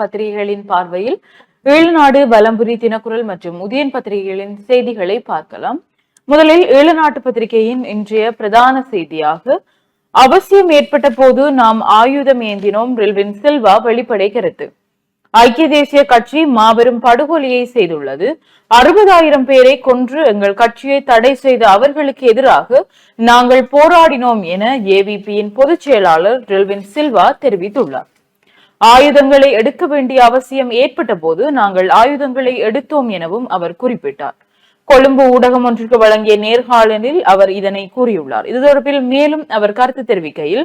பத்திரிகைகளின் பார்வையில் ஈழநாடு வலம்புரி தினக்குரல் மற்றும் உதயன் பத்திரிகைகளின் செய்திகளை பார்க்கலாம். முதலில் ஈழநாட்டு பத்திரிகையின் இன்றைய பிரதான செய்தியாக அவசியம் ஏற்பட்ட போது நாம் ஆயுதம் ஏந்தினோம் ரில்வின் சில்வா வெளிப்படை கருத்து. ஐக்கிய தேசிய கட்சி மாபெரும் படுகொலையை செய்துள்ளது. அறுபதாயிரம் பேரை கொன்று எங்கள் கட்சியை தடை செய்த அவர்களுக்கு எதிராக நாங்கள் போராடினோம் என ஏவிபியின் பொதுச் செயலாளர் ரில்வின் சில்வா தெரிவித்துள்ளார். ஆயுதங்களை எடுக்க வேண்டிய அவசியம் ஏற்பட்ட போது நாங்கள் ஆயுதங்களை எடுத்தோம் எனவும் அவர் குறிப்பிட்டார். கொழும்பு ஊடகம் ஒன்றுக்கு வழங்கிய நேர்காணலில் அவர் இதனை கூறியுள்ளார். இது தொடர்பில் மேலும் அவர் கருத்து தெரிவிக்கையில்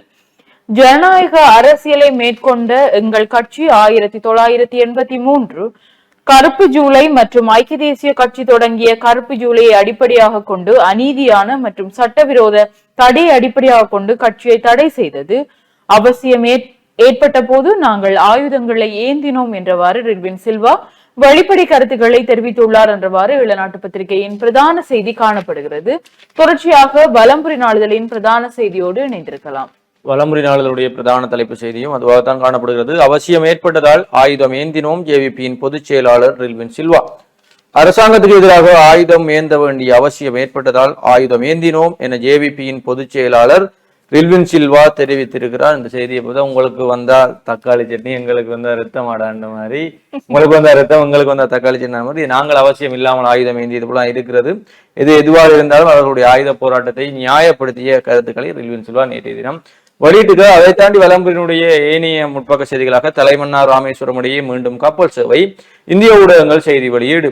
ஜனநாயக அரசியலை மேற்கொண்ட எங்கள் கட்சி ஆயிரத்தி தொள்ளாயிரத்தி எண்பத்தி மூன்று கருப்பு ஜூலை மற்றும் ஐக்கிய தேசிய கட்சி தொடங்கிய கருப்பு ஜூலையை அடிப்படையாக கொண்டு அநீதியான மற்றும் சட்டவிரோத தடையை அடிப்படையாக கொண்டு கட்சியை தடை செய்தது அவசியம் ஏற்- ஏற்பட்ட போது நாங்கள் ஆயுதங்களை ஏந்தினோம் என்றவாறு ரில்வின் சில்வா வெளிப்படை கருத்துக்களை தெரிவித்துள்ளார் என்றவாறு இளநாட்டு பத்திரிகையின் பிரதான செய்தி காணப்படுகிறது. தொடர்ச்சியாக வலம்புரி நாளிதழின் பிரதான செய்தியோடு இணைந்திருக்கலாம். வலமுறை நாளிதழுடைய பிரதான தலைப்பு செய்தியும் அதுவாகத்தான் காணப்படுகிறது. அவசியம் ஏற்பட்டதால் ஆயுதம் ஏந்தினோம் ஜேவிபியின் பொதுச் செயலாளர் ரில்வின் சில்வா. அரசாங்கத்துக்கு எதிராக ஆயுதம் ஏந்த வேண்டிய அவசியம் ஏற்பட்டதால் ஆயுதம் ஏந்தினோம் என ஜேவிபியின் பொதுச் செயலாளர் ரில்வின் சில்வா தெரிவித்திருக்கிறார். இந்த செய்தியை பார்த்தா உங்களுக்கு வந்தா தக்காளி சட்னி எங்களுக்கு வந்தா ரத்தம் ஆடாண்ட மாதிரி உங்களுக்கு வந்தா ரத்தம் உங்களுக்கு வந்தா தக்காளி சட்னி மாதிரி நாங்கள் அவசியம் இல்லாமல் ஆயுதம் ஏந்தியது போல இருக்கிறது. இது எதுவாக இருந்தாலும் அவர்களுடைய ஆயுத போராட்டத்தை நியாயப்படுத்திய கருத்துக்களை ரில்வின் சில்வா நேற்றைய தினம் வெளியிட்டுக அதை தாண்டி வலம்புரினுடைய ஏனைய முற்பக்க செய்திகளாக தலைமன்னார் ராமேஸ்வரமுடைய மீண்டும் கப்பல் சேவை இந்திய ஊடகங்கள் செய்தி வெளியீடு.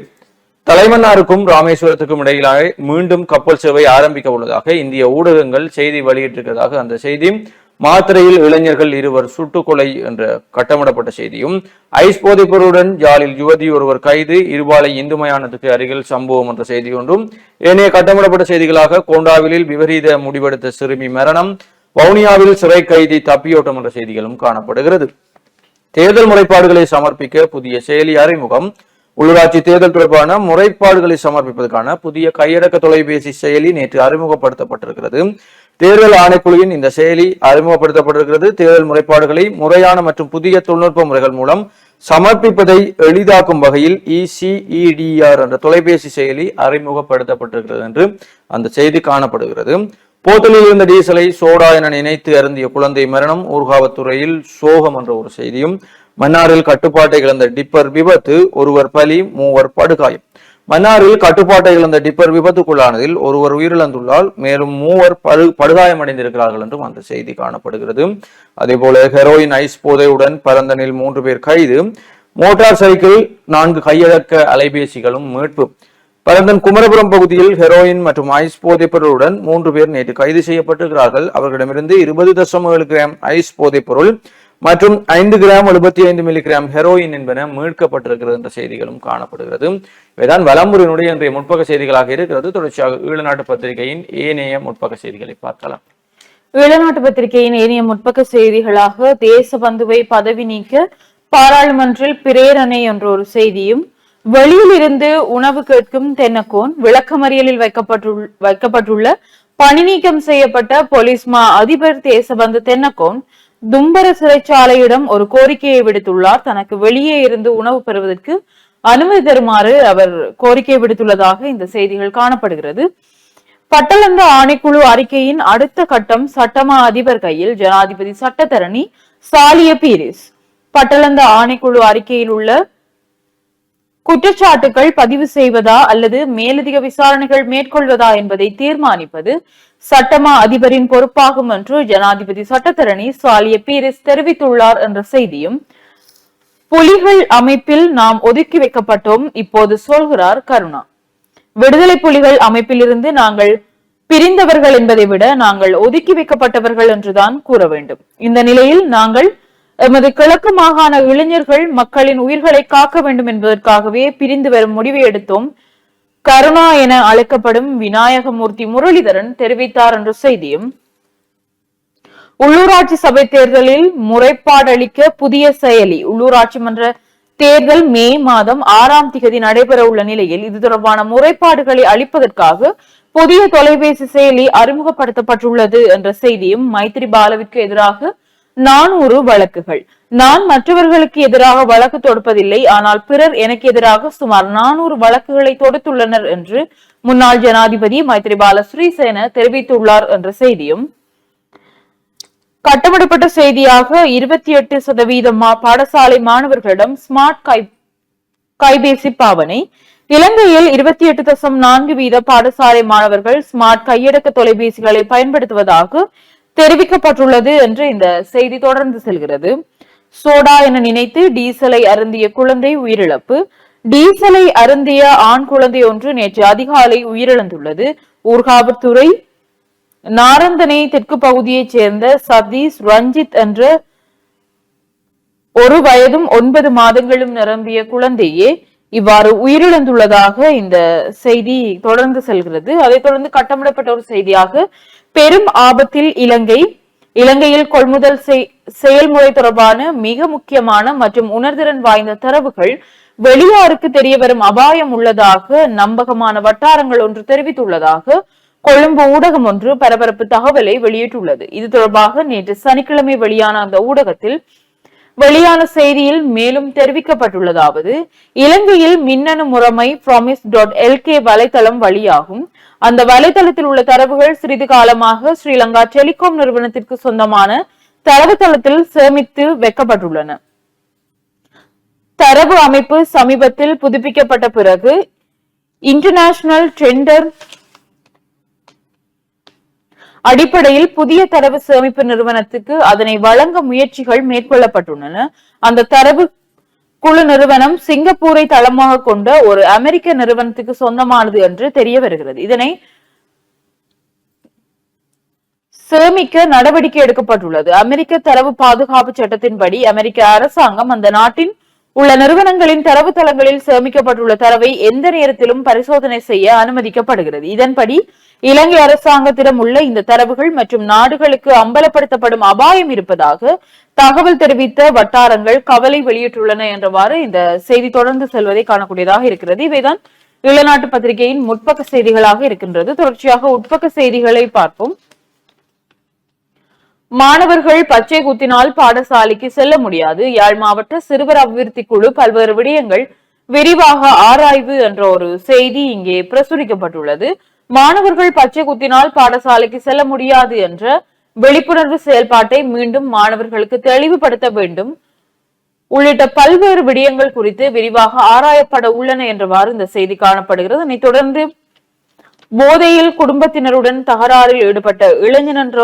தலைமன்னாருக்கும் ராமேஸ்வரத்துக்கும் இடையிலாக மீண்டும் கப்பல் சேவை ஆரம்பிக்க உள்ளதாக இந்திய ஊடகங்கள் செய்தி வெளியிட்டிருக்கிறதாக அந்த செய்தி. மாத்திரையில் இளைஞர்கள் இருவர் சுட்டுக்கொலை என்ற கட்டமிடப்பட்ட செய்தியும் ஐஸ் போதைப்பொருளுடன் ஜாலில் யுவதி ஒருவர் கைது இருபாலை இந்து மயானத்துக்கு அருகில் சம்பவம் என்ற செய்தி ஒன்றும். ஏனைய கட்டமிடப்பட்ட செய்திகளாக கோண்டாவிலில் விபரீத முடிவெடுத்த சிறுமி மரணம் வவுனியாவில் சிறை கைதி தப்பியோட்டம் என்ற செய்திகளும் காணப்படுகிறது. தேர்தல் முறைப்பாடுகளை சமர்ப்பிக்க புதிய செயலி அறிமுகம். உள்ளூராட்சி தேர்தல் தொடர்பான முறைப்பாடுகளை சமர்ப்பிப்பதற்கான புதிய கையடக்க தொலைபேசி செயலி நேற்று அறிமுகப்படுத்தப்பட்டிருக்கிறது. தேர்தல் ஆணைக்குழுவின் இந்த செயலி அறிமுகப்படுத்தப்பட்டிருக்கிறது. தேர்தல் முறைப்பாடுகளை முறையான மற்றும் புதிய தொழில்நுட்ப முறைகள் மூலம் சமர்ப்பிப்பதை எளிதாக்கும் வகையில் இசிஇடிஆர் என்ற தொலைபேசி செயலி அறிமுகப்படுத்தப்பட்டிருக்கிறது என்று அந்த செய்தி காணப்படுகிறது. போத்தலில் இருந்த டீசலை சோடா என நினைத்து அருந்திய குழந்தை மரணம் ஊர்காவத்துறையில் சோகம் என்ற ஒரு செய்தியும் மன்னாரில் கட்டுப்பாட்டை இழந்த டிப்பர் விபத்து ஒருவர் பலி மூவர் படுகாயம். மன்னாரில் கட்டுப்பாட்டை இழந்த டிப்பர் விபத்துக்குள்ளானதில் ஒருவர் உயிரிழந்துள்ளால் மேலும் மூவர் படு படுகாயமடைந்திருக்கிறார்கள் என்றும் அந்த செய்தி காணப்படுகிறது. அதேபோல ஹெரோயின் ஐஸ் போதையுடன் பரந்தனில் மூன்று பேர் கைது. மோட்டார் சைக்கிள் நான்கு கையடக்க அலைபேசிகளும் மீட்பு. பரந்தன் குமரபுரம் பகுதியில் ஹெரோயின் மற்றும் ஐஸ் போதைப் பொருளுடன் மூன்று பேர் நேற்று கைது செய்யப்பட்டிருக்கிறார்கள். அவர்களிடமிருந்து இருபது தசம் ஏழு கிராம் ஐஸ் போதைப் பொருள் மற்றும் ஐந்து கிராம் எழுபத்தி ஐந்து மில்லிகிராம் ஹெரோயின் என்பன மீட்கப்பட்டிருக்கிறது என்ற செய்திகளும் காணப்படுகிறது. இவைதான் வலம்புரியினுடைய இன்றைய முற்பக செய்திகளாக இருக்கிறது. தொடர்ச்சியாக ஈழநாட்டு பத்திரிகையின் ஏனைய முற்பக செய்திகளை பார்க்கலாம். ஈழநாட்டு பத்திரிகையின் ஏனைய முற்பக்க செய்திகளாக தேசபந்துவை பதவி நீக்க பாராளுமன்றில் பிரேரணை என்ற ஒரு செய்தியும் வெளியில் இருந்து உணவு கேட்கும் தென்னக்கோன் விளக்கமறியலில் வைக்கப்பட்டுள்ள வைக்கப்பட்டுள்ள பணி நீக்கம் செய்யப்பட்ட போலீஸ் மா அதிபர் தேசபந்து தென்னக்கோன் தும்பர சிறைச்சாலையிடம் ஒரு கோரிக்கையை விடுத்துள்ளார். தனக்கு வெளியே இருந்து உணவு பெறுவதற்கு அனுமதி தருமாறு அவர் கோரிக்கை விடுத்துள்ளதாக இந்த செய்திகள் காணப்படுகிறது. பட்டளந்த ஆணைக்குழு அறிக்கையின் அடுத்த கட்டம் சட்டமா அதிபர் கையில் ஜனாதிபதி சட்டத்தரணி சாலிய பீரிஸ். பட்டளந்த ஆணைக்குழு அறிக்கையில் உள்ள குற்றச்சாட்டுகள் பதிவு செய்வதா அல்லது மேலதிக விசாரணைகள் மேற்கொள்வதா என்பதை தீர்மானிப்பது சட்டமா அதிபரின் பொறுப்பாகும் என்று ஜனாதிபதி சட்டத்தரணி சாலிய பீரிஸ் தெரிவித்துள்ளார் என்ற செய்தியும் புலிகள் அமைப்பில் நாம் ஒதுக்கி வைக்கப்பட்டோம் இப்போது சொல்கிறார் கருணா. விடுதலை புலிகள் அமைப்பிலிருந்து நாங்கள் பிரிந்தவர்கள் என்பதை விட நாங்கள் ஒதுக்கி வைக்கப்பட்டவர்கள் என்றுதான் கூற வேண்டும். இந்த நிலையில் நாங்கள் எமது கிழக்கு மாகாண இளைஞர்கள் மக்களின் உயிர்களை காக்க வேண்டும் என்பதற்காகவே பிரிந்து வரும் முடிவை எடுத்தோம். கருணா என அழைக்கப்படும் விநாயகமூர்த்தி முரளிதரன் தெரிவித்தார் என்ற செய்தியும் உள்ளூராட்சி சபை தேர்தலில் முறைப்பாடளிக்க புதிய செயலி உள்ளூராட்சி மன்ற தேர்தல் மே மாதம் ஆறாம் திகதி நடைபெற உள்ள நிலையில் இது தொடர்பான முறைப்பாடுகளை அளிப்பதற்காக புதிய தொலைபேசி செயலி அறிமுகப்படுத்தப்பட்டுள்ளது என்ற செய்தியும் மைத்திரி பாலவிற்கு நானூறு வழக்குகள். நான் மற்றவர்களுக்கு எதிராக வழக்கு தொடுப்பதில்லை ஆனால் பிறர் எனக்கு எதிராக சுமார் நானூறு வழக்குகளை தொடுத்துள்ளனர் என்று முன்னாள் ஜனாதிபதி மைத்ரிபால ஸ்ரீசேன தெரிவித்துள்ளார் என்ற செய்தியும் கட்டமிடப்பட்ட செய்தியாக இருபத்தி எட்டு சதவீதம் பாடசாலை மாணவர்களிடம் ஸ்மார்ட் கை கைபேசி பாவனை இலங்கையில் இருபத்தி எட்டு தசம் நான்கு வீத பாடசாலை மாணவர்கள் ஸ்மார்ட் கையடக்க தொலைபேசிகளை பயன்படுத்துவதாக தெரிவிக்கப்பட்டுள்ளது என்று இந்த செய்தி தொடர்ந்து செல்கிறது. சோடா என நினைத்து டீசலை அருந்திய குழந்தை உயிரிழப்பு. டீசலை அருந்திய ஆண் குழந்தை ஒன்று நேற்று அதிகாலை உயிரிழந்துள்ளது. ஊர்காவல்துறை நாரந்தனை தெற்கு பகுதியைச் சேர்ந்த சதீஷ் ரஞ்சித் என்ற ஒரு வயதும் ஒன்பது மாதங்களும் நிரம்பிய குழந்தையே இவ்வாறு உயிரிழந்துள்ளதாக இந்த செய்தி தொடர்ந்து செல்கிறது. அதைத் தொடர்ந்து கட்டமிடப்பட்ட ஒரு செய்தியாக பெரும் ஆபத்தில் இலங்கை இலங்கையில் கொள்முதல் செயல்முறை தொடர்பான மிக முக்கியமான மற்றும் உணர்திறன் வாய்ந்த தரவுகள் வெளியாருக்கு தெரிய வரும் அபாயம் உள்ளதாக நம்பகமான வட்டாரங்கள் ஒன்று தெரிவித்துள்ளதாக கொழும்பு ஊடகம் ஒன்று பரபரப்பு தகவலை வெளியிட்டுள்ளது. இது தொடர்பாக நேற்று சனிக்கிழமை வெளியான அந்த ஊடகத்தில் வெளியான செய்தியில் மேலும் தெரிவிக்கப்பட்டுள்ளதாவது இலங்கையில் மின்னணு முறைமை ப்ராமிஸ் டாட் எல்கே வலைதளம் வழியாகும். அந்த வலைதளத்தில் உள்ள தரவுகள் சிறிது காலமாக ஸ்ரீலங்கா டெலிகாம் நிறுவனத்திற்கு சொந்தமான தரவுத்தளத்தில் சேமித்து வைக்கப்பட்டுள்ளன. தரவு அமைப்பு சமீபத்தில் புதுப்பிக்கப்பட்ட பிறகு இன்டர்நேஷனல் டெண்டர் அடிப்படையில் புதிய தரவு சேமிப்பு நிறுவனத்துக்கு அதனை வழங்க முயற்சிகள் மேற்கொள்ளப்பட்டுள்ளன. அந்த தரவு குழு நிறுவனம் சிங்கப்பூரை தளமாக கொண்ட ஒரு அமெரிக்க நிறுவனத்துக்கு சொந்தமானது என்று தெரிய வருகிறது. இதனை சேமிக்க நடவடிக்கை எடுக்கப்பட்டுள்ளது. அமெரிக்க தரவு பாதுகாப்பு சட்டத்தின்படி அமெரிக்க அரசாங்கம் அந்த நாட்டின் உள்ள நிறுவனங்களின் தரவுத்தளங்களில் சேமிக்கப்பட்டுள்ள தரவை எந்த நேரத்திலும் பரிசோதனை செய்ய அனுமதிக்கப்படுகிறது. இதன்படி இலங்கை அரசாங்கத்திடம் உள்ள இந்த தரவுகள் மற்றும் நாடுகளுக்கு அம்பலப்படுத்தப்படும் அபாயம் இருப்பதாக தகவல் தெரிவித்த வட்டாரங்கள் கவலை வெளியிட்டுள்ளன என்றவாறு இந்த செய்தி தொடர்ந்து செல்வதை காணக்கூடியதாக இருக்கிறது. இவைதான் இளநாட்டு பத்திரிகையின் முற்பக்க செய்திகளாக இருக்கின்றது. தொடர்ச்சியாக உட்பக்க செய்திகளை பார்ப்போம். மாணவர்கள் பச்சை குத்தினால் பாடசாலைக்கு செல்ல முடியாது. யாழ் மாவட்ட சிறுவர் அபிவிருத்தி குழு பல்வேறு விடயங்கள் விரிவாக ஆராய்வு என்ற ஒரு செய்தி இங்கே பிரசுரிக்கப்பட்டுள்ளது. மாணவர்கள் பச்சை குத்தினால் பாடசாலைக்கு செல்ல முடியாது என்ற விழிப்புணர்வு செயல்பாட்டை மீண்டும் மாணவர்களுக்கு தெளிவுபடுத்த வேண்டும். உள்ளிட்ட பல்வேறு விடயங்கள் குறித்து விரிவாக ஆராயப்பட உள்ளன என்றவாறு இந்த செய்தி காணப்படுகிறது. அதனைத் தொடர்ந்து போதையில் குடும்பத்தினருடன் தகராறில் ஈடுபட்ட இளைஞன் என்ற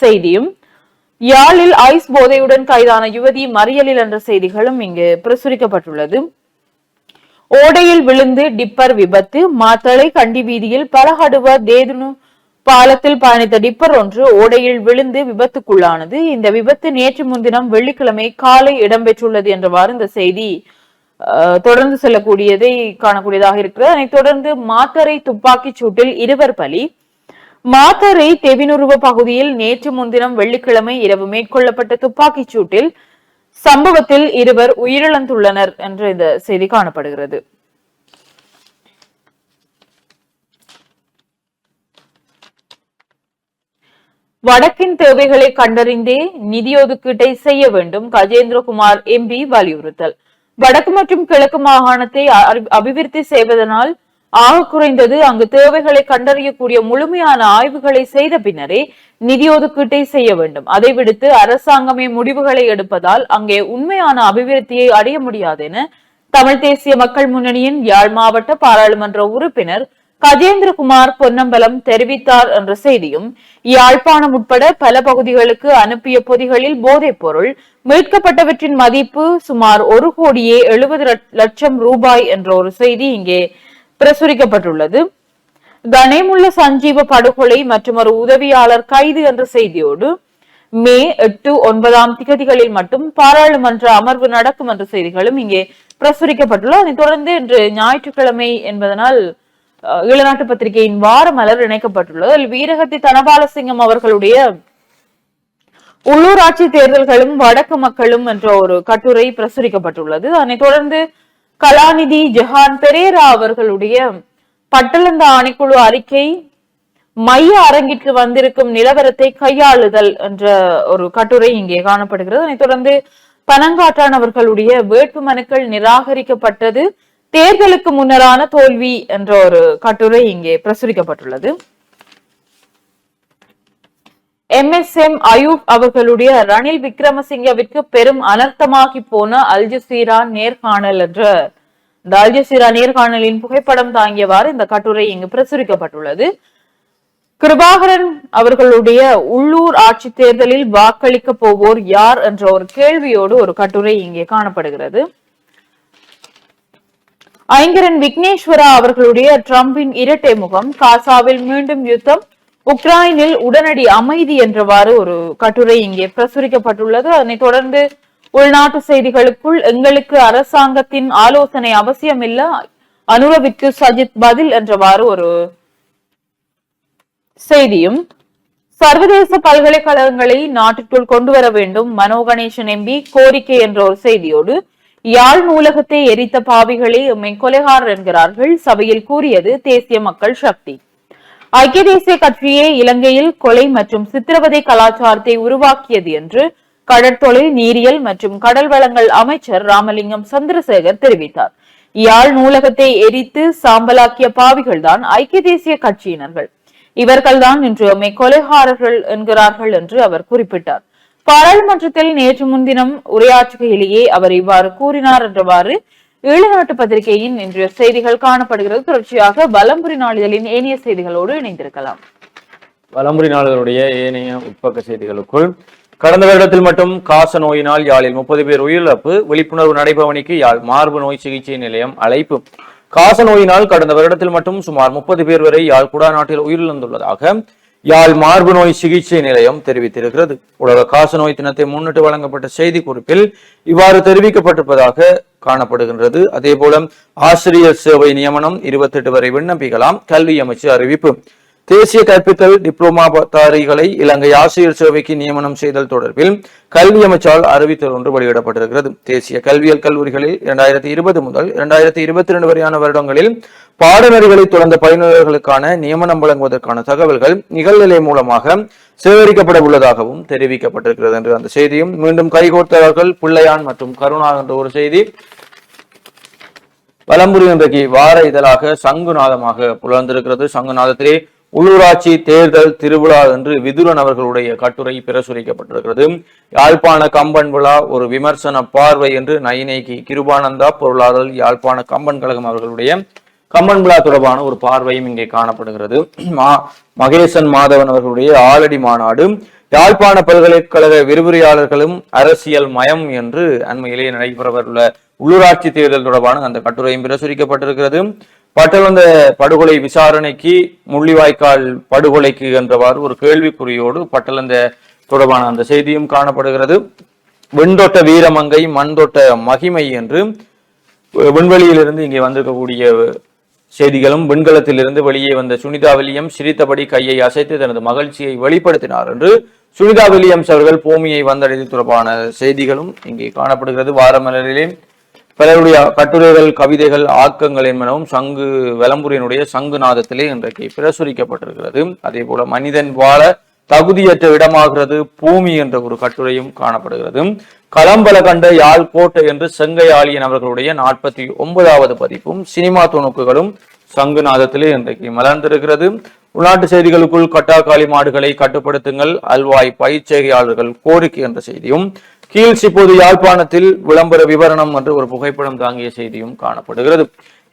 செய்தியும் யாழில் ஐஸ் போதையுடன் கைதான யுவதி மறியலில் என்ற செய்திகளும் இங்கு பிரசுரிக்கப்பட்டுள்ளது. ஓடையில் விழுந்து டிப்பர் விபத்து மாத்தளை கண்டி வீதியில் பலகடுவ தேதுனு பாலத்தில் பயணித்த டிப்பர் ஒன்று ஓடையில் விழுந்து விபத்துக்குள்ளானது. இந்த விபத்து நேற்று முன்தினம் வெள்ளிக்கிழமை காலை இடம்பெற்றுள்ளது என்றவாறு இந்த செய்தி அஹ், தொடர்ந்து செல்லக்கூடியதை காணக்கூடியதாக இருக்கிறது. அதனைத் தொடர்ந்து மாத்தரை துப்பாக்கிச் சூட்டில் இருவர் பலி மாத்தரை தெவினுருவ பகுதியில் நேற்று முன்தினம் வெள்ளிக்கிழமை இரவு மேற்கொள்ளப்பட்ட துப்பாக்கிச் சூட்டில் சம்பவத்தில் இருவர் உயிரிழந்துள்ளனர் என்று இந்த செய்தி காணப்படுகிறது. வடக்கின் தேவைகளை கண்டறிந்தே நிதி ஒதுக்கீட்டை செய்ய வேண்டும் கஜேந்திரகுமார் எம்பி வலியுறுத்தல். வடக்கு மற்றும் கிழக்கு மாகாணத்தை அபிவிருத்தி செய்வதனால் ஆக குறைந்தது அங்கு தேவைகளை கண்டறியக்கூடிய முழுமையான ஆய்வுகளை செய்த பின்னரே நிதி ஒதுக்கீட்டை செய்ய வேண்டும். அதை விடுத்து அரசாங்கமே முடிவுகளை எடுப்பதால் அங்கே உண்மையான அபிவிருத்தியை அடைய முடியாது என தமிழ் தேசிய மக்கள் முன்னணியின் யாழ் மாவட்ட பாராளுமன்ற உறுப்பினர் கஜேந்திரகுமார் பொன்னம்பலம் தெரிவித்தார் என்ற செய்தியும் யாழ்ப்பாணம் உட்பட பல பகுதிகளுக்கு அனுப்பிய பொதிகளில் போதைப் பொருள் மீட்கப்பட்டவற்றின் மதிப்பு சுமார் ஒரு கோடியே எழுபது லட்சம் ரூபாய் என்ற ஒரு செய்தி இங்கே பிரசுரிக்கப்பட்டுள்ளது. கனேமுள்ள சஞ்சீவ படுகொலை மற்றும் ஒரு உதவியாளர் கைது என்ற செய்தியோடு மே எட்டு ஒன்பதாம் திகதிகளில் மட்டும் பாராளுமன்ற அமர்வு நடக்கும் என்ற செய்திகளும் இங்கே பிரசுரிக்கப்பட்டுள்ளது. அதைத் தொடர்ந்து இன்று ஞாயிற்றுக்கிழமை என்பதனால் ஈழநாட்டு பத்திரிகையின் வார மலர் இணைக்கப்பட்டுள்ளது. அதில் வீரகத்தி தனபாலசிங்கம் அவர்களுடைய உள்ளூராட்சி தேர்தல்களும் வடக்கு மக்களும் என்ற ஒரு கட்டுரை பிரசுரிக்கப்பட்டுள்ளது. அதனைத் தொடர்ந்து கலாநிதி ஜெஹான் பெரேரா அவர்களுடைய பட்டளந்த ஆணைக்குழு அறிக்கை மைய அரங்கிற்கு வந்திருக்கும் நிலவரத்தை கையாளுதல் என்ற ஒரு கட்டுரை இங்கே காணப்படுகிறது. அதனைத் தொடர்ந்து பனங்காற்றானவர்களுடைய வேட்பு மனுக்கள் நிராகரிக்கப்பட்டது. தேர்தலுக்கு முன்னரான தோல்வி என்ற ஒரு கட்டுரை இங்கே பிரசுரிக்கப்பட்டுள்ளது. எம் எஸ் எம் அயூப் அவர்களுடைய ரணில் விக்ரமசிங்கவிற்கு பெரும் அனர்த்தமாகி போன அல்ஜசீரா நேர்காணல் என்ற. இந்த அல்ஜசீரா நேர்காணலின் புகைப்படம் தாங்கியவாறு இந்த கட்டுரை இங்கு பிரசுரிக்கப்பட்டுள்ளது. கிருபாகரன் அவர்களுடைய உள்ளூர் ஆட்சி தேர்தலில் வாக்களிக்க போவோர் யார் என்ற ஒரு கேள்வியோடு ஒரு கட்டுரை இங்கே காணப்படுகிறது. ஐங்கரன் விக்னேஸ்வரா அவர்களுடைய டிரம்பின் இரட்டை முகம் காசாவில் மீண்டும் யுத்தம் உக்ரைனில் உடனடி அமைதி என்றவாறு ஒரு கட்டுரை இங்கே பிரசுரிக்கப்பட்டுள்ளது. அதனைத் தொடர்ந்து உள்நாட்டு செய்திகளுக்குள் எங்களுக்கு அரசாங்கத்தின் ஆலோசனை அவசியமில்லை. அனுரவிற்கு சஜித் பதில் என்றவாறு ஒரு செய்தியும் சர்வதேச பல்கலைக்கழகங்களை நாட்டிற்குள் கொண்டு வர வேண்டும். மனோ கணேசன் எம்பி கோரிக்கை என்ற ஒரு செய்தியோடு யாழ் நூலகத்தை எரித்த பாவிகளே எம்மை கொலைகாரர் என்கிறார்கள். சபையில் கூறியது தேசிய மக்கள் சக்தி. ஐக்கிய தேசிய கட்சியே இலங்கையில் கொலை மற்றும் சித்திரவதை கலாச்சாரத்தை உருவாக்கியது என்று கடற்தொழில் நீரியல் மற்றும் கடல் வளங்கள் அமைச்சர் ராமலிங்கம் சந்திரசேகர் தெரிவித்தார். யாழ் நூலகத்தை எரித்து சாம்பலாக்கிய பாவிகள்தான் ஐக்கிய தேசிய கட்சியினர்கள். இவர்கள்தான் இன்று அம்மை கொலைகாரர்கள் என்கிறார்கள் என்று அவர் குறிப்பிட்டார். பாராளுமன்றத்தில் நேற்று முன்தினம் உரையாற்றுகையிலேயே அவர் இவ்வாறு கூறினார் என்றவாறு ஈழநாட்டு பத்திரிகையின் இன்றைய செய்திகள் காணப்படுகிறது. தொடர்ச்சியாக வலம்புரி நாளிதழின் ஏனைய செய்திகளோடு இணைந்திருக்கலாம். வலம்புரி நாளிதழுடைய ஏனைய உட்பக்க செய்திகளுக்குள் கடந்த வருடத்தில் மட்டும் காச நோயினால் யாழில் முப்பது பேர் உயிரிழப்பு விழிப்புணர்வு நடைபவனிக்கு யாழ் மார்பு நோய் சிகிச்சை நிலையம் அழைப்பு. காச நோயினால் கடந்த வருடத்தில் மட்டும் சுமார் முப்பது பேர் வரை யாழ் குடாநாட்டில் உயிரிழந்துள்ளதாக யாழ் மார்பு நோய் சிகிச்சை நிலையம் தெரிவித்திருக்கிறது. உலக காசநோய் தினத்தை முன்னிட்டு வழங்கப்பட்ட செய்தி குறிப்பில் இவ்வாறு தெரிவிக்கப்பட்டிருப்பதாக காணப்படுகின்றது. அதே போல ஆசிரியர் சேவை நியமனம் இருபத்தெட்டு வரை விண்ணப்பிக்கலாம். கல்வி அமைச்சு அறிவிப்பு. தேசிய கற்பித்தல் டிப்ளோமா பட்டாரிகளை இலங்கை ஆசிரியர் சேவைக்கு நியமனம் செய்தல் தொடர்பில் கல்வி அமைச்சால் அறிவித்தல் ஒன்று வெளியிடப்பட்டிருக்கிறது. தேசிய கல்வியல் கல்லூரிகளில் இரண்டாயிரத்தி இருபது முதல் இரண்டாயிரத்தி இருபத்தி ரெண்டு வரையான வருடங்களில் பாடநெறிகளை தொடர்ந்த பயனர்களுக்கான நியமனம் வழங்குவதற்கான தகவல்கள் நிகழ்நிலை மூலமாக சேகரிக்கப்பட உள்ளதாகவும் தெரிவிக்கப்பட்டிருக்கிறது என்று அந்த செய்தியும் மீண்டும் கைகோர்த்தவர்கள் பிள்ளையான் மற்றும் கருணா என்ற ஒரு செய்தி. வலம்புரி இன்றைக்கு வார இதழாக சங்குநாதமாக புலர்ந்திருக்கிறது. சங்குநாதத்திலே உள்ளூராட்சி தேர்தல் திருவிழா என்று விதுரன் அவர்களுடைய கட்டுரை பிரசுரிக்கப்பட்டிருக்கிறது. யாழ்ப்பாண கம்பன் விழா ஒரு விமர்சன பார்வை என்று நயினேகி கிருபானந்தா பொருளாளர் யாழ்ப்பாண கம்பன் கழகம் அவர்களுடைய கம்பன் விழா தொடர்பான ஒரு பார்வையும் இங்கே காணப்படுகிறது. மா. மகேசன் மாதவன் அவர்களுடைய ஆலடி மாநாடு யாழ்ப்பாண பல்கலைக்கழக விரிவுரையாளர்களும் அரசியல் மயம் என்று அண்மையிலேயே நடைபெறவுள்ள உள்ளூராட்சி தேர்தல் தொடர்பான அந்த கட்டுரையும் பிரசுரிக்கப்பட்டிருக்கிறது. பட்டவந்த படுகொலை விசாரணைக்கு முள்ளிவாய்க்கால் படுகொலைக்கு என்றவாறு ஒரு கேள்விக்குறியோடு பட்டலந்த தொடர்பான அந்த செய்தியும் காணப்படுகிறது. வெண்தொட்ட வீரமங்கை மண்தொட்ட மகிமை என்று விண்வெளியிலிருந்து இங்கே வந்திருக்கக்கூடிய செய்திகளும் விண்கலத்திலிருந்து வெளியே வந்த சுனிதா வில்லியம்ஸ் சிரித்தபடி கையை அசைத்து தனது மகிழ்ச்சியை வெளிப்படுத்தினார் என்று சுனிதா வில்லியம்ஸ் அவர்கள் பூமியை வந்தடைந்து தொடர்பான செய்திகளும் இங்கே காணப்படுகிறது. வாரமலரிலே பலருடைய கட்டுரைகள் கவிதைகள் ஆக்கங்கள் என்பனவும் சங்கு விளம்புரியினுடைய சங்கு நாதத்திலே இன்றைக்கு பிரசுரிக்கப்பட்டிருக்கிறது. அதே போல மனிதன் வாழ தகுதியற்ற இடமாகிறது பூமி என்ற ஒரு கட்டுரையும் காணப்படுகிறது. களம்பல கண்ட யாழ் கோட்டை என்று செங்கையாளியன் அவர்களுடைய நாற்பத்தி ஒன்பதாவது பதிப்பும் சினிமா துணுக்குகளும் சங்குநாதத்திலே இன்றைக்கு மலர்ந்திருக்கிறது. உள்நாட்டு செய்திகளுக்குள் கட்டாக்காளி மாடுகளை கட்டுப்படுத்துங்கள் அல்வாய் பயிற்சியாளர்கள் கோரிக்கை என்ற செய்தியும் கீழ்ஸ் இப்போது யாழ்ப்பாணத்தில் விளம்பர விவரணம் என்று ஒரு புகைப்படம் தாங்கிய செய்தியும் காணப்படுகிறது.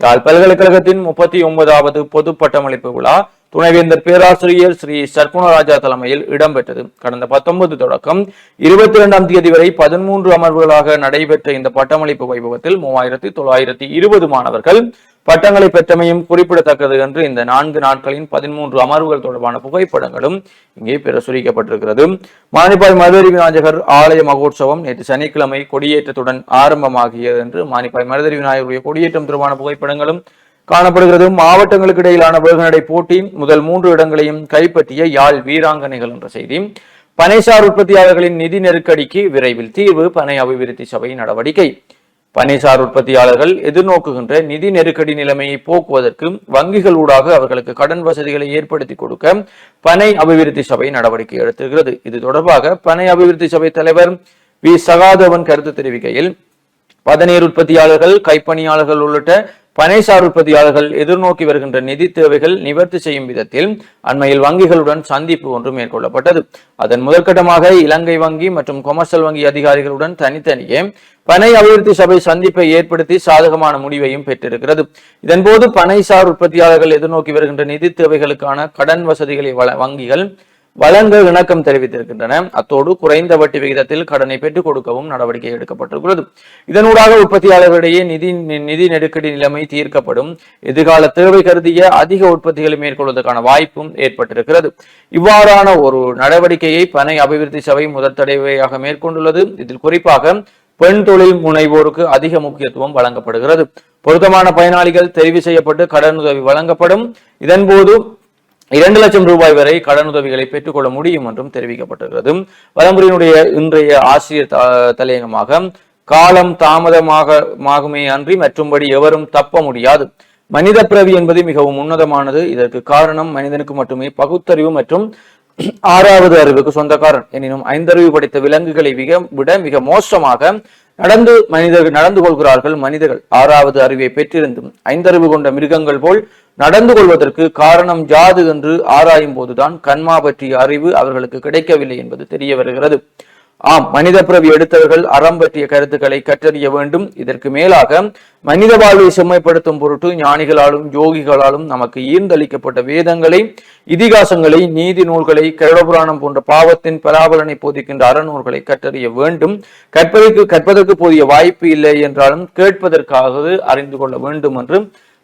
யாழ் பல்கலைக்கழகத்தின் முப்பத்தி ஒன்பதாவது பொது பட்டமளிப்பு விழா துணைவேந்தர் பேராசிரியர் ஸ்ரீ சர்க்குணராஜா தலைமையில் இடம்பெற்றது. கடந்த பத்தொன்பது தொடக்கம் இருபத்தி இரண்டாம் தேதி வரை பதிமூன்று அமர்வுகளாக நடைபெற்ற இந்த பட்டமளிப்பு வைபவத்தில் மூவாயிரத்தி தொள்ளாயிரத்தி இருபது மாணவர்கள் பட்டங்களை பெற்றமையும் குறிப்பிடத்தக்கது என்று இந்த நான்கு நாட்களின் பதிமூன்று அமர்வுகள் தொடர்பான புகைப்படங்களும் இங்கே பிரசுரிக்கப்பட்டிருக்கிறது. மானிப்பாய் மதுரை விநாயகர் ஆலய மகோற்சவம் நேற்று சனிக்கிழமை கொடியேற்றத்துடன் ஆரம்பமாகியது என்று மானிப்பாய் மதுரை விநாயகருடைய கொடியேற்றம் தொடர்பான புகைப்படங்களும் காணப்படுகிறது. மாவட்டங்களுக்கு இடையிலான வேகநடை போட்டி முதல் மூன்று இடங்களையும் கைப்பற்றிய யாழ் வீராங்கனைகள் என்ற செய்தி. பனைசார் உற்பத்தியாளர்களின் நிதி நெருக்கடிக்கு விரைவில் தீர்வு பனை அபிவிருத்தி சபை நடவடிக்கை. பனைசார் உற்பத்தியாளர்கள் எதிர்நோக்குகின்ற நிதி நெருக்கடி நிலைமையை போக்குவதற்கு வங்கிகள் ஊடாக அவர்களுக்கு கடன் வசதிகளை ஏற்படுத்தி கொடுக்க பனை அபிவிருத்தி சபை நடவடிக்கை எடுத்திருக்கிறது. இது தொடர்பாக பனை அபிவிருத்தி சபை தலைவர் வி. சகாதவன் கருத்து தெரிவிக்கையில் பதநீர் உற்பத்தியாளர்கள் கைப்பணியாளர்கள் உள்ளிட்ட பனைசார் உற்பத்தியாளர்கள் எதிர்நோக்கி வருகின்ற நிதி தேவைகள் நிவர்த்தி செய்யும் விதத்தில் அண்மையில் வங்கிகளுடன் சந்திப்பு ஒன்று மேற்கொள்ளப்பட்டது. அதன் முதற்கட்டமாக இலங்கை வங்கி மற்றும் கொமர்சல் வங்கி அதிகாரிகளுடன் தனித்தனியே பனை அபிவிருத்தி சபை சந்திப்பை ஏற்படுத்தி சாதகமான முடிவையும் பெற்றிருக்கிறது. இதன்போது பனைசார் உற்பத்தியாளர்கள் எதிர்நோக்கி வருகின்ற நிதி தேவைகளுக்கான கடன் வசதிகளை வங்கிகள் வழங்க இணக்கம் தெரிவித்திருக்கின்றன. அத்தோடு குறைந்த வட்டி விகிதத்தில் கடனை பெற்றுக் கொடுக்கவும் நடவடிக்கை எடுக்கப்பட்டிருக்கிறது. இதனூடாக உற்பத்தியாளர்களிடையே நிதி நிதி நெருக்கடி நிலைமை தீர்க்கப்படும். எதிர்கால தேவை கருதிய அதிக உற்பத்திகளை மேற்கொள்வதற்கான வாய்ப்பும் ஏற்பட்டிருக்கிறது. இவ்வாறான ஒரு நடவடிக்கையை பனை அபிவிருத்தி சபை முதற் தடவையாக மேற்கொண்டுள்ளது. இதில் குறிப்பாக பெண் தொழில் முனைவோருக்கு அதிக முக்கியத்துவம் வழங்கப்படுகிறது. பொருத்தமான பயனாளிகள் தெரிவு செய்யப்பட்டு கடனுதவி வழங்கப்படும். இதன்போது இரண்டு லட்சம் ரூபாய் வரை கடனுதவிகளை பெற்றுக்கொள்ள முடியும் என்றும் தெரிவிக்கப்பட்டிருக்கிறது. வலம்புரியினுடைய இன்றைய ஆசிரியர் தலையங்கமாக காலம் தாமதமாக அன்றி மற்றும்படி எவரும் தப்ப முடியாது. மனித பிறவி என்பது மிகவும் உன்னதமானது. இதற்கு காரணம் மனிதனுக்கு மட்டுமே பகுத்தறிவு மற்றும் ஆறாவது அறிவுக்கு சொந்தக்காரன். எனினும் ஐந்தறிவு படைத்த விலங்குகளை மிக விட மிக மோசமாக நடந்து மனிதர்கள் நடந்து கொள்கிறார்கள் மனிதர்கள். ஆறாவது அறிவை பெற்றிருந்தும் ஐந்தறிவு கொண்ட மிருகங்கள் போல் நடந்து கொள்வதற்கு காரணம் யாது என்று ஆராயும் போதுதான் கண்மா பற்றிய அறிவு அவர்களுக்கு கிடைக்கவில்லை என்பது தெரிய வருகிறது. ஆம் மனித பிறவி எடுத்தவர்கள் அறம் பற்றிய கருத்துக்களை கற்றறிய வேண்டும். இதற்கு மேலாக மனித வாழ்வை செம்மைப்படுத்தும் பொருட்டு ஞானிகளாலும் யோகிகளாலும் நமக்கு ஈர்ந்தளிக்கப்பட்ட வேதங்களை இதிகாசங்களை நீதி நூல்களை கருடபுராணம் போன்ற பாவத்தின் பலாபலனை போதிக்கின்ற அறநூல்களை கற்றறிய வேண்டும். கற்பதற்கு கற்பதற்கு போதிய வாய்ப்பு இல்லை என்றாலும் கேட்பதற்காக அறிந்து கொள்ள வேண்டும் என்று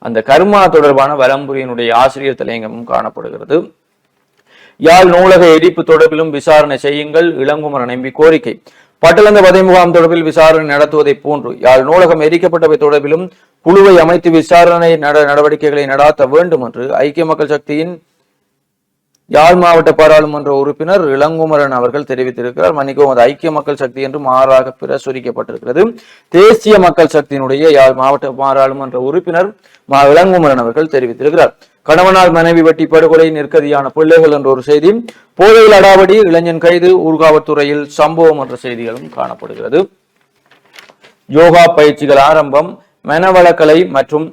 அந்த கர்மா தொடர்பான வலம்புரியினுடைய ஆசிரியர் தலையங்கமும் காணப்படுகிறது. யாழ் நூலக எரிப்பு தொடர்பிலும் விசாரணை செய்யுங்கள் இளங்குமரன் எம்பி கோரிக்கை. பட்டளந்த வதை முகாம் தொடர்பில் விசாரணை நடத்துவதை போன்று யாழ் நூலகம் எரிக்கப்பட்டவை தொடர்பிலும் குழுவை அமைத்து விசாரணை நடவடிக்கைகளை நடாத்த வேண்டும் என்று ஐக்கிய மக்கள் சக்தியின் யாழ் மாவட்ட பாராளுமன்ற உறுப்பினர் இளங்குமரன் அவர்கள் தெரிவித்திருக்கிறார். மன்னிக்கவும் அது ஐக்கிய மக்கள் சக்தி என்று மாறாக பிரசுரிக்கப்பட்டிருக்கிறது. தேசிய மக்கள் சக்தியினுடைய யாழ் மாவட்ட பாராளுமன்ற உறுப்பினர் மா இளங்குமரன் அவர்கள் தெரிவித்திருக்கிறார். கணவனால் மனைவி வெட்டி படுகொலை நிற்கதியான பிள்ளைகள் என்ற ஒரு செய்தி. போதையில் அடாவடி இளைஞன் கைது ஊர்காவல்துறையில் சம்பவம் என்ற செய்திகளும் காணப்படுகிறது. யோகா பயிற்சிகள் ஆரம்பம். மனவளக்கலை மற்றும்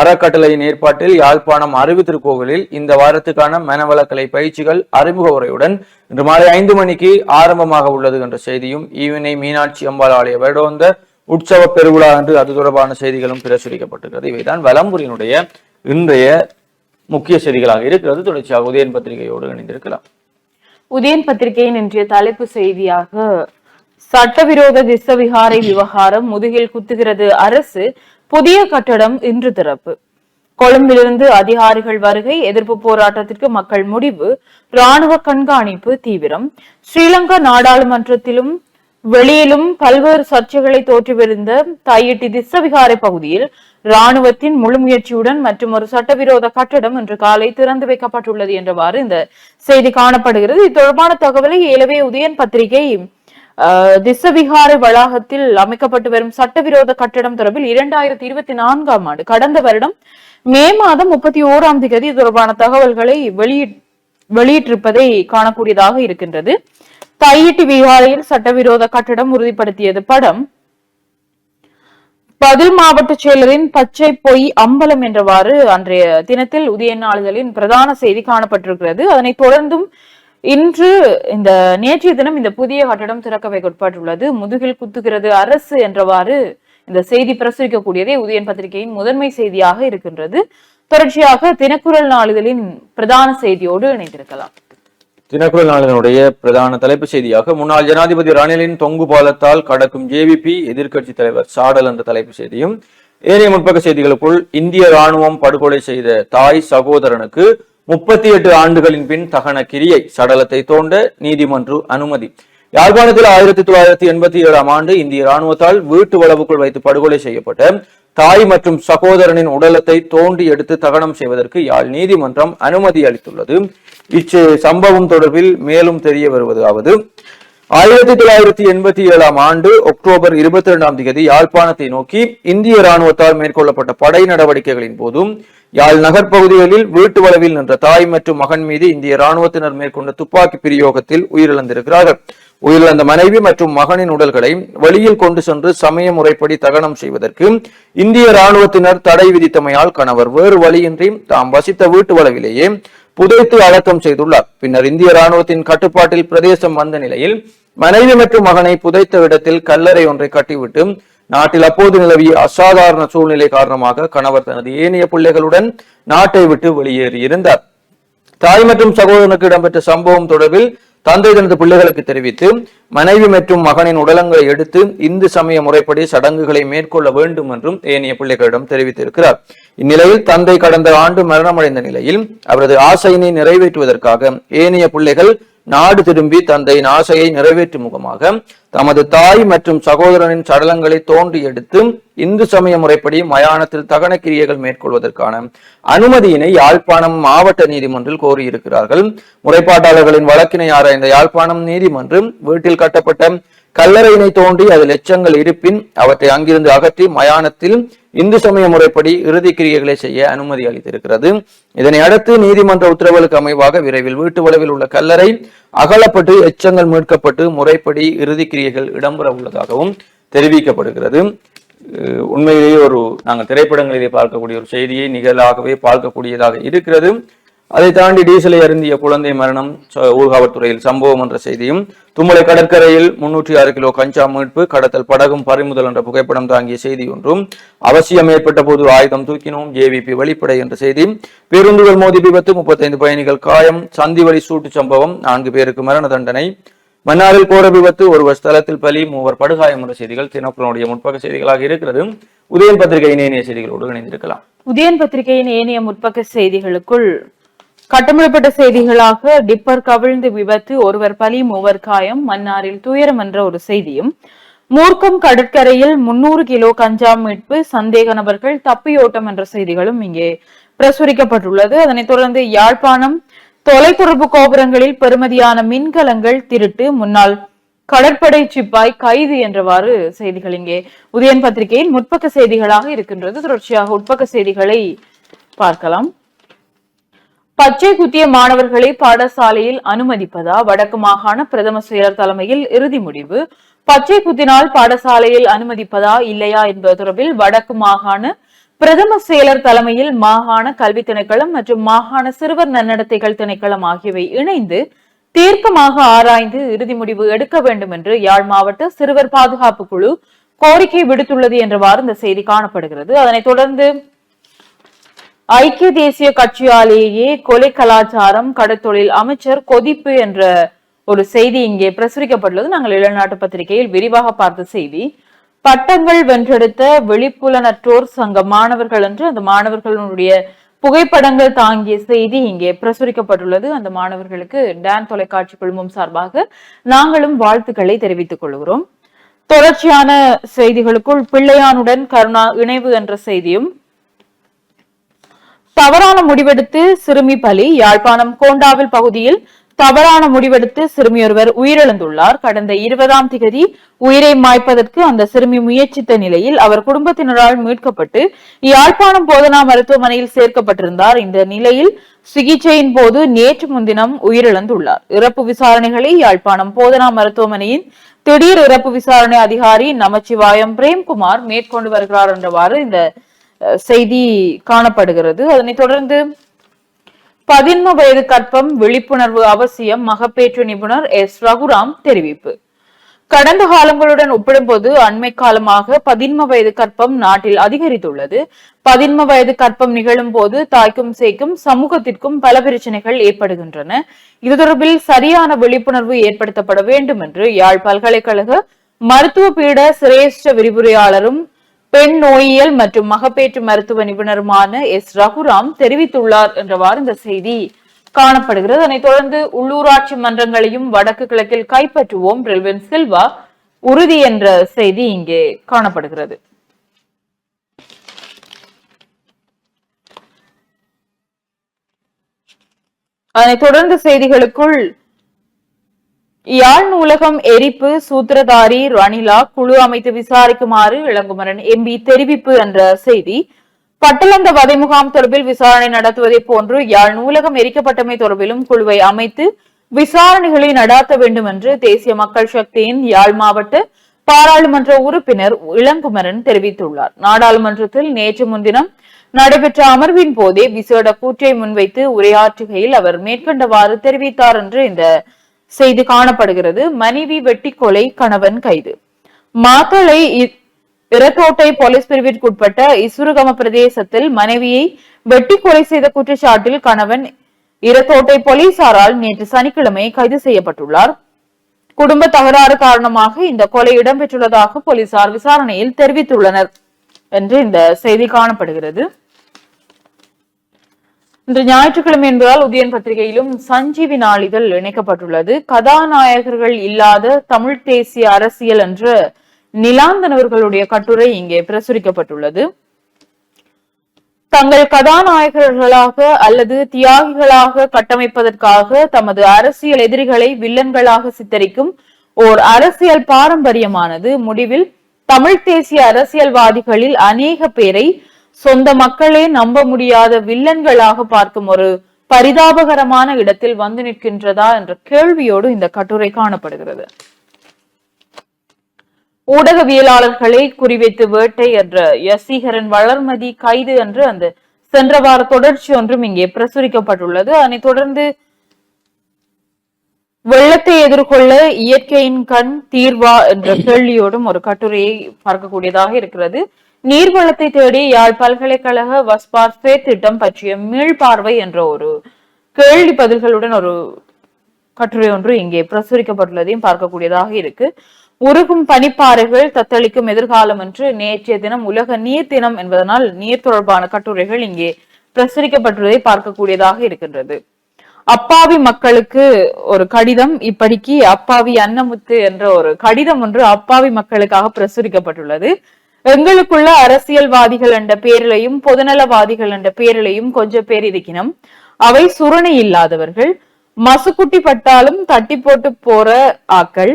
அறக்கட்டளையின் ஏற்பாட்டில் யாழ்ப்பாணம் அறிவு திருக்கோவிலில் இந்த வாரத்துக்கான மனவளக்கலை பயிற்சிகள் அறிமுக உரையுடன் இன்று மாலை ஐந்து மணிக்கு ஆரம்பமாக உள்ளது என்ற செய்தியும் ஈவினை மீனாட்சி அம்பாள் ஆலய வருடோந்த உற்சவ பெருவிழா என்று அது தொடர்பான செய்திகளும் பிரசுரிக்கப்பட்டிருக்கிறது. இவைதான் வலம்புரியினுடைய இன்றைய முக்கிய செய்திகளாக இருக்கிறது. தொடர்ச்சியாக உதயன் பத்திரிகையோடு இணைந்திருக்கலாம். உதயன் பத்திரிகையின் இன்றைய தலைப்பு செய்தியாக சட்டவிரோத திசவிகாரை விவகாரம் முதுகில் குத்துகிறது அரசு புதிய கட்டடம் இன்று திறப்பு. கொழும்பிலிருந்து அதிகாரிகள் வருகை எதிர்ப்பு போராட்டத்திற்கு மக்கள் முடிவு ராணுவ கண்காணிப்பு தீவிரம். ஸ்ரீலங்கா நாடாளுமன்றத்திலும் வெளியிலும் பல்வேறு சர்ச்சைகளை தோற்றுவிருந்த தாயிட்டி திசவிகாரை பகுதியில் ராணுவத்தின் முழு முயற்சியுடன் மற்றும் ஒரு சட்டவிரோத கட்டடம் இன்று காலை திறந்து வைக்கப்பட்டுள்ளது என்றவாறு இந்த செய்தி காணப்படுகிறது. இது தொடர்பான தகவலை ஏலவே உதயன் பத்திரிகை அஹ், வளாகத்தில் அமைக்கப்பட்டு வரும் சட்டவிரோத கட்டடம் தொடர்பில் இரண்டாயிரத்தி இருபத்தி நான்காம் ஆண்டு கடந்த வருடம் மே மாதம் முப்பத்தி ஓராம் தேதி தொடர்பான தகவல்களை வெளியிட் வெளியிட்டிருப்பதை காணக்கூடியதாக இருக்கின்றது. தையிட்டி விகாரையில் சட்டவிரோத கட்டடம் உறுதிப்படுத்தியது படம் பதில் மாவட்ட செயலரின் பச்சை பொய் அம்பலம் என்றவாறு அன்றைய தினத்தில் உதய நாளிதழின் பிரதான செய்தி காணப்பட்டிருக்கிறது அதனைத் தொடர்ந்தும் இன்று இந்த நேற்றைய தினம் இந்த புதிய கட்டடம் திறக்க வைக்கப்பட்டுள்ளது முதுகில் குத்துகிறது அரசு என்றவாறு இந்த செய்தி பிரசுரிக்கக்கூடியதே உதயன் பத்திரிகையின் முதன்மை செய்தியாக இருக்கின்றது தொடர்ச்சியாக தினக்குரல் நாளிதழின் பிரதான செய்தியோடு இணைந்திருக்கலாம் தினக்குரல் நாளினுடைய பிரதான தலைப்பு செய்தியாக முன்னாள் ஜனாதிபதி ரணிலின் தொங்கு பாலத்தால் கடக்கும் ஜேவிபி எதிர்க்கட்சி தலைவர் சாடல் என்ற தலைப்பு செய்தியும் ஏனைய முற்பக்க செய்திகளுக்குள் இந்திய ராணுவம் படுகொலை செய்த தாய் சகோதரனுக்கு முப்பத்தி எட்டு ஆண்டுகளின் பின் தகன கிரியை சடலத்தை தோண்ட நீதிமன்ற அனுமதி. யாழ்ப்பாணத்தில் ஆயிரத்தி தொள்ளாயிரத்தி எண்பத்தி ஏழாம் ஆண்டு இந்திய ராணுவத்தால் வீட்டு வளவுக்குள் வைத்து படுகொலை செய்யப்பட்ட தாய் மற்றும் சகோதரனின் உடலத்தை தோண்டி எடுத்து தகனம் செய்வதற்கு யாழ் நீதிமன்றம் அனுமதி அளித்துள்ளது. இச்சு சம்பவம் தொடர்பில் மேலும் தெரிய வருவதாவது. ஆயிரத்தி தொள்ளாயிரத்தி எண்பத்தி ஏழாம் ஆண்டு அக்டோபர் இருபத்தி இரண்டாம் தேதி யாழ்ப்பாணத்தை நோக்கி இந்திய ராணுவத்தால் மேற்கொள்ளப்பட்ட படை நடவடிக்கைகளின் போதும் யாழ் நகர்ப்பகுதிகளில் வீட்டு வளவில் நின்ற தாய் மற்றும் மகன் மீது இந்திய ராணுவத்தினர் மேற்கொண்ட துப்பாக்கி பிரயோகத்தில் உயிரிழந்திருக்கிறார்கள். உயிரிழந்த மனைவி மற்றும் மகனின் உடல்களை வெளியில் கொண்டு சென்று சமய முறைப்படி தகனம் செய்வதற்கு இந்திய ராணுவத்தினர் தடை விதித்தமையால் கணவர் வேறு வழியின்றி தாம் வசித்த வீட்டு வளவிலேயே புதைத்து அடக்கம் செய்துள்ளார். பின்னர் இந்திய ராணுவத்தின் கட்டுப்பாட்டில் பிரதேசம் வந்த நிலையில் மனைவி மற்றும் மகனை புதைத்த இடத்தில் கல்லறை ஒன்றை கட்டிவிட்டு நாட்டில் அப்போது நிலவிய அசாதாரண சூழ்நிலை காரணமாக கணவர் தனது ஏனைய பிள்ளைகளுடன் நாட்டை விட்டு வெளியேறியிருந்தார். தாய் மற்றும் சகோதரனுக்கு இடம்பெற்ற சம்பவம் தொடர்பில் தந்தை தனது பிள்ளைகளுக்கு தெரிவித்து மனைவி மற்றும் மகனின் உடலங்களை எடுத்து இந்து சமய முறைப்படி சடங்குகளை மேற்கொள்ள வேண்டும் என்றும் ஏனைய பிள்ளைகளிடம் தெரிவித்திருக்கிறார். இந்நிலையில் தந்தை கடந்த ஆண்டு மரணமடைந்த நிலையில் அவரது ஆசையினை நிறைவேற்றுவதற்காக ஏனைய பிள்ளைகள் நாடு திரும்பி தந்தையின் ஆசையை நிறைவேற்றும் முகமாக தமது தாய் மற்றும் சகோதரனின் சடலங்களை தோன்றி எடுத்து இந்து சமய முறைப்படி மயானத்தில் தகன கிரியைகள் மேற்கொள்வதற்கான அனுமதியினை யாழ்ப்பாணம் மாவட்ட நீதிமன்றில் கோரியிருக்கிறார்கள். முறைப்பாட்டாளர்களின் வழக்கினை ஆராய்ந்த யாழ்ப்பாணம் நீதிமன்றம் வீட்டில் கட்டப்பட்ட கல்லறையினை தோண்டி அதில் எச்சங்கள் இருப்பின் அவற்றை அங்கிருந்து அகற்றி மயானத்தில் இந்து சமய முறைப்படி இறுதி கிரியைகளை செய்ய அனுமதி அளித்திருக்கிறது. இதனை அடுத்து நீதிமன்ற உத்தரவுகளுக்கு அமைவாக விரைவில் வீட்டு வளவில் உள்ள கல்லறை அகலப்பட்டு எச்சங்கள் மீட்கப்பட்டு முறைப்படி இறுதி கிரியைகள் இடம்பெற உள்ளதாகவும் தெரிவிக்கப்படுகிறது. உண்மையிலேயே ஒரு நாங்கள் திரைப்படங்களிலே பார்க்கக்கூடிய ஒரு செய்தியை நிகழாகவே பார்க்கக்கூடியதாக இருக்கிறது. அதை தாண்டி டீசலை அருந்திய குழந்தை மரணம் ஊர்காவல்துறையில் சம்பவம் என்ற செய்தியும் தும்மலை கடற்கரையில் முன்னூற்றி ஆறு கிலோ கஞ்சா மீட்பு கடத்தல் படகும் பறிமுதல் என்ற புகைப்படம் தாங்கிய செய்தி ஒன்றும் அவசியம் ஏற்பட்ட போது ஆயுதம் தூக்கினோம் ஜேவிபி வெளிப்படை என்ற செய்தி பேருந்துகள் மோதி விபத்து முப்பத்தைந்து பயணிகள் காயம் சந்திவழி சூட்டு சம்பவம் நான்கு பேருக்கு மரண தண்டனை மன்னாரில் கோர விபத்து ஒருவர் ஸ்தலத்தில் பலி மூவர் படுகாயம் என்ற செய்திகள் தினப்புலனுடைய முற்பக செய்திகளாக இருக்கிறது. உதயன் பத்திரிகையின் ஏனைய செய்திகளோடு இணைந்திருக்கலாம். உதயன் பத்திரிகையின் ஏனைய முற்பக்க செய்திகளுக்குள் கட்டமிடப்பட்ட செய்திகளாக டிப்பர் கவிழ்ந்து விபத்து ஒருவர் பலி மூவர் காயம் மன்னாரில் துயரம் என்ற ஒரு செய்தியும். மூர்க்கம் கடற்கரையில் முன்னூறு கிலோ கஞ்சா மீட்பு சந்தேக நபர்கள் தப்பியோட்டம் என்ற செய்திகளும் இங்கே பிரசுரிக்கப்பட்டுள்ளது. அதனைத் தொடர்ந்து யாழ்ப்பாணம் தொலைத்தொடர்பு கோபுரங்களில் பெருமதியான மின்கலங்கள் திருட்டு. முன்னாள் கடற்படை சிப்பாய் கைது என்றவாறு செய்திகள் இங்கே. உதயன் பத்திரிகையின் முற்பக்க செய்திகளாக இருக்கின்றது. தொடர்ச்சியாக உட்பக்க செய்திகளை பார்க்கலாம். பச்சை குத்திய மாணவர்களை பாடசாலையில் அனுமதிப்பதா? வடக்கு மாகாண பிரதம செயலர் தலைமையில் இறுதி முடிவு. பச்சை குத்தினால் பாடசாலையில் அனுமதிப்பதா இல்லையா என்பது தொடர்பில் வடக்கு மாகாண பிரதம செயலர் தலைமையில் மாகாண கல்வி திணைக்களம் மற்றும் மாகாண சிறுவர் நன்னடத்தைகள் திணைக்களம் ஆகியவை இணைந்து தீர்க்கமாக ஆராய்ந்து இறுதி முடிவு எடுக்க வேண்டும் என்று யாழ் மாவட்ட சிறுவர் பாதுகாப்பு குழு கோரிக்கை விடுத்துள்ளது என்றவாறு இந்த செய்தி காணப்படுகிறது. அதனைத் தொடர்ந்து ஐக்கிய தேசிய கட்சியாலேயே கொலை கலாச்சாரம் கடத்தொழில் அமைச்சர் கொதிப்பு என்ற ஒரு செய்தி இங்கே பிரசுரிக்கப்பட்டுள்ளது. நாங்கள் இளநாட்டு பத்திரிகையில் விரிவாக பார்த்த செய்தி பட்டங்கள் வென்றெடுத்த வெளிப்புலனற்றோர் சங்க மாணவர்கள் என்று அந்த மாணவர்களுடைய புகைப்படங்கள் தாங்கிய செய்தி இங்கே பிரசுரிக்கப்பட்டுள்ளது. அந்த மாணவர்களுக்கு டான் தொலைக்காட்சி குழுமம் சார்பாக நாங்களும் வாழ்த்துக்களை தெரிவித்துக் கொள்கிறோம். தொடர்ச்சியான செய்திகளுக்குள் பிள்ளையானுடன் கருணா இணைவு என்ற செய்தியும் தவறான முடிவெடுத்து சிறுமி பலி யாழ்ப்பாணம் கோண்டாவில் பகுதியில் தவறான முடிவெடுத்து சிறுமியொருவர் உயிரிழந்துள்ளார். கடந்த இருபதாம் திகதி உயிரை மாய்ப்பதற்கு அந்த சிறுமி முயற்சித்த நிலையில் அவர் குடும்பத்தினரால் மீட்கப்பட்டு யாழ்ப்பாணம் போதனா மருத்துவமனையில் சேர்க்கப்பட்டிருந்தார். இந்த நிலையில் சிகிச்சையின் போது நேற்று முன்தினம் உயிரிழந்துள்ளார். இறப்பு விசாரணைகளை யாழ்ப்பாணம் போதனா மருத்துவமனையின் திடீர் இறப்பு விசாரணை அதிகாரி நமச்சிவாயம் பிரேம்குமார் மேற்கொண்டு வருகிறார் என்றவாறு இந்த செய்தி காணப்படுகிறது. அதனைத் தொடர்ந்து பதின்ம வயது கற்பம் விழிப்புணர்வு அவசியம் மகப்பேற்று நிபுணர் எஸ். ரகுராம் தெரிவிப்பு. கடந்த காலங்களுடன் ஒப்பிடும்போது அண்மை காலமாக பதின்ம வயது கற்பம் நாட்டில் அதிகரித்துள்ளது. பதின்ம வயது கற்பம் நிகழும் போது தாய்க்கும் சேய்க்கும் சமூகத்திற்கும் பல பிரச்சனைகள் ஏற்படுகின்றன. இது தொடர்பில் சரியான விழிப்புணர்வு ஏற்படுத்தப்பட வேண்டும் என்று யாழ் பல்கலைக்கழக மருத்துவ பீட சிரேஷ்ட விரிவுரையாளரும் பெண் நோயியல் மற்றும் மகப்பேற்று மருத்துவ நிபுணருமான எஸ். ரகுராம் தெரிவித்துள்ளார் என்றவாறு இந்த செய்தி காணப்படுகிறது. அதனைத் தொடர்ந்து உள்ளூராட்சி மன்றங்களையும் வடக்கு கிழக்கில் கைப்பற்றுவோம். ரெல்வன் சில்வா உறுதி என்ற செய்தி இங்கே காணப்படுகிறது. அதனைத் தொடர்ந்து செய்திகளுக்குள் யாழ் நூலகம் எரிப்பு சூத்திரதாரி ரணிலா குழு அமைத்து விசாரிக்குமாறு இளங்குமரன் எம்பி தெரிவிப்பு என்ற செய்தி. பட்டளந்த வதை முகாம் தொடர்பில் விசாரணை நடத்துவதை போன்று யாழ் நூலகம் எரிக்கப்பட்டமை தொடர்பிலும் குழுவை அமைத்து விசாரணைகளை நடாத்த வேண்டும் என்று தேசிய மக்கள் சக்தியின் யாழ் மாவட்ட பாராளுமன்ற உறுப்பினர் இளங்குமரன் தெரிவித்துள்ளார். நாடாளுமன்றத்தில் நேற்று முன்தினம் நடைபெற்ற அமர்வின் போதே விசேட கூற்றை முன்வைத்து உரையாற்றுகையில் அவர் மேற்கொண்டவாறு தெரிவித்தார் என்று இந்த செய்தி காணப்படுகிறது. மனைவி வெட்டி கொலை கணவன் கைது. மாத்தளை இ- இரத்தோட்டை போலீஸ் பிரிவிற்குட்பட்ட இசுருகம பிரதேசத்தில் மனைவியை வெட்டி கொலை செய்த குற்றச்சாட்டில் கணவன் இரத்தோட்டை போலீசாரால் நேற்று சனிக்கிழமை கைது செய்யப்பட்டுள்ளார். குடும்ப தகராறு காரணமாக இந்த கொலை இடம்பெற்றுள்ளதாக போலீசார் விசாரணையில் தெரிவித்துள்ளனர். என்று இந்த செய்தி காணப்படுகிறது. இன்று ஞாயிற்றுக்கிழமை என்பதால் உதயன் பத்திரிகையிலும் சஞ்சீவி நாளிதழ் இணைக்கப்பட்டுள்ளது. கதாநாயகர்கள் இல்லாத தமிழ் தேசிய அரசியல் என்ற நிலாந்தனவர்களுடைய கட்டுரை இங்கே பிரசுரிக்கப்பட்டுள்ளது. தங்கள் கதாநாயகர்களாக அல்லது தியாகிகளாக கட்டமைப்பதற்காக தமது அரசியல் எதிரிகளை வில்லன்களாக சித்தரிக்கும் ஓர் அரசியல் பாரம்பரியமானது. முடிவில் தமிழ் தேசிய அரசியல்வாதிகளில் அநேக பேரை சொந்த மக்களே நம்ப முடியாத வில்லன்களாக பார்க்கும் ஒரு பரிதாபகரமான இடத்தில் வந்து நிற்கின்றதா என்ற கேள்வியோடு இந்த கட்டுரை காணப்படுகிறது. ஊடகவியலாளர்களை குறிவைத்து வேட்டை என்ற யசீகரன் வளர்மதி கைது என்று அந்த சென்ற வார தொடர்ச்சி ஒன்றும் இங்கே பிரசுரிக்கப்பட்டுள்ளது. அதனைத் தொடர்ந்து வெள்ளத்தை எதிர்கொள்ள இயற்கையின் கண் தீர்வா என்ற கேள்வியோடும் ஒரு கட்டுரையை பார்க்கக்கூடியதாக இருக்கிறது. நீர்வளத்தை தேடி யாழ் பல்கலைக்கழக வஸ்பார்ஃபே திட்டம் பற்றிய மீள்பார்வை என்ற ஒரு கேள்வி பதில்களுடன் ஒரு கட்டுரை ஒன்று இங்கே பிரசுரிக்கப்பட்டுள்ளதையும் பார்க்கக்கூடியதாக இருக்கு. உருகும் பனிப்பாறைகள் தத்தளிக்கும் எதிர்காலம் என்று நேற்றைய தினம் உலக நீர் தினம் என்பதனால் நீர் தொடர்பான கட்டுரைகள் இங்கே பிரசுரிக்கப்பட்டுள்ளதை பார்க்கக்கூடியதாக இருக்கின்றது. அப்பாவி மக்களுக்கு ஒரு கடிதம் இப்படிக்கு அப்பாவி அன்னமுத்து என்ற ஒரு கடிதம் ஒன்று அப்பாவி மக்களுக்காக பிரசுரிக்கப்பட்டுள்ளது. எங்களுக்குள்ள அரசியல்வாதிகள் என்ற பேரிலையும் பொதுநலவாதிகள் என்ற பேரிலையும் கொஞ்சம் பேர் இருக்கணும் அவை சுரணை இல்லாதவர்கள். மசுக்குட்டி பட்டாலும் தட்டி போட்டு போற ஆக்கள்.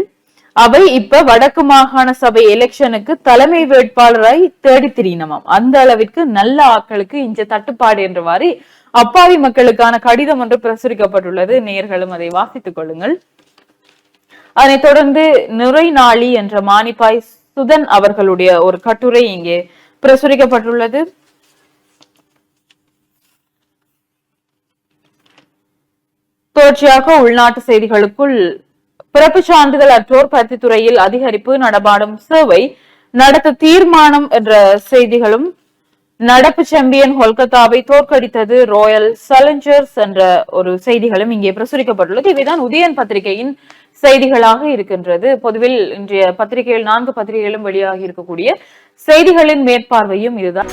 அவை இப்ப வடக்கு மாகாண சபை எலெக்ஷனுக்கு தலைமை வேட்பாளராய் தேடி திரியணுமாம் அந்த அளவிற்கு நல்ல ஆக்களுக்கு இங்க தட்டுப்பாடு என்றவாறு அப்பாவி மக்களுக்கான கடிதம் ஒன்று பிரசுரிக்கப்பட்டுள்ளது. நேர்களும் அதை வாசித்துக் கொள்ளுங்கள். அதனைத் தொடர்ந்து நுரை நாளி என்ற மானிப்பாய் சுதன் அவர்களுடைய ஒரு கட்டுரை இங்கே பிரசுரிக்கப்பட்டுள்ளது. தொடர்ச்சியாக உள்நாட்டு செய்திகளுக்குள் பிறப்பு சான்றிதழ் அற்றோர் பருத்தித்துறையில் அதிகரிப்பு நடமாடும் சேவை நடத்த தீர்மானம் என்ற செய்திகளும் நடப்பு சாம்பியன் கொல்கத்தாவை தோற்கடித்தது ராயல் சலஞ்சர்ஸ் என்ற ஒரு செய்திகளும் இங்கே பிரசுரிக்கப்பட்டுள்ளது. இவைதான் உதயன் பத்திரிகையின் செய்திகளாக இருக்கின்றது. பொதுவில் இன்றைய பத்திரிகையில் நான்கு பத்திரிகைகளும் வெளியாகி இருக்கக்கூடிய செய்திகளின் மேற்பார்வையும் இதுதான்.